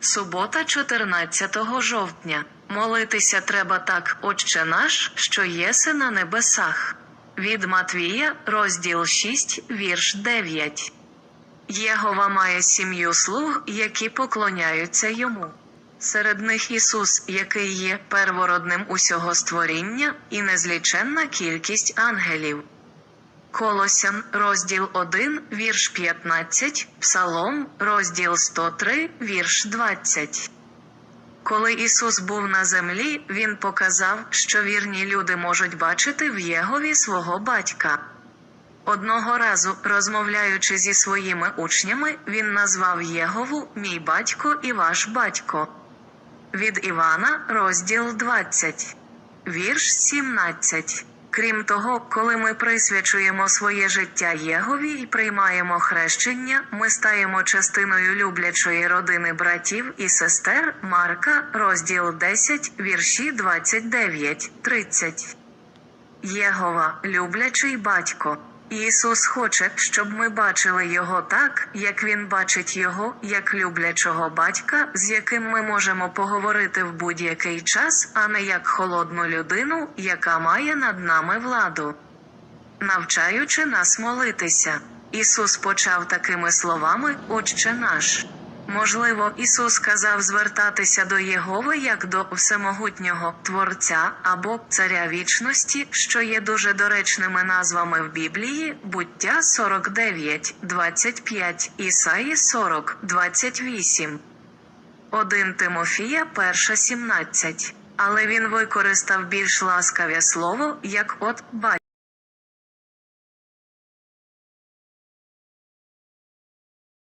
Субота 14 жовтня. Молитися треба так, Отче наш, що єси на небесах. Від Матвія, розділ 6, вірш 9. Єгова має сім'ю слуг, які поклоняються йому. Серед них Ісус, який є первородним усього створіння, і незліченна кількість ангелів. Колосян, розділ 1, вірш 15, Псалом, розділ 103, вірш 20. Коли Ісус був на землі, Він показав, що вірні люди можуть бачити в Єгові свого батька. Одного разу, розмовляючи зі своїми учнями, він назвав Єгову мій батько і ваш батько. Від Івана, розділ 20, вірш 17. Крім того, коли ми присвячуємо своє життя Єгові і приймаємо хрещення, ми стаємо частиною люблячої родини братів і сестер Марка, розділ 10, вірші 29-30. Єгова, люблячий батько. Ісус хоче, щоб ми бачили Його так, як Він бачить Його, як люблячого батька, з яким ми можемо поговорити в будь-який час, а не як холодну людину, яка має над нами владу. Навчаючи нас молитися, Ісус почав такими словами Отче наш. Можливо, Ісус сказав звертатися до Єгови як до всемогутнього Творця або Царя вічності, що є дуже доречними назвами в Біблії, буття 49, 25, Ісаї 40, 28. 1 Тимофія 1, 17. Але він використав більш ласкаве слово, як от батько.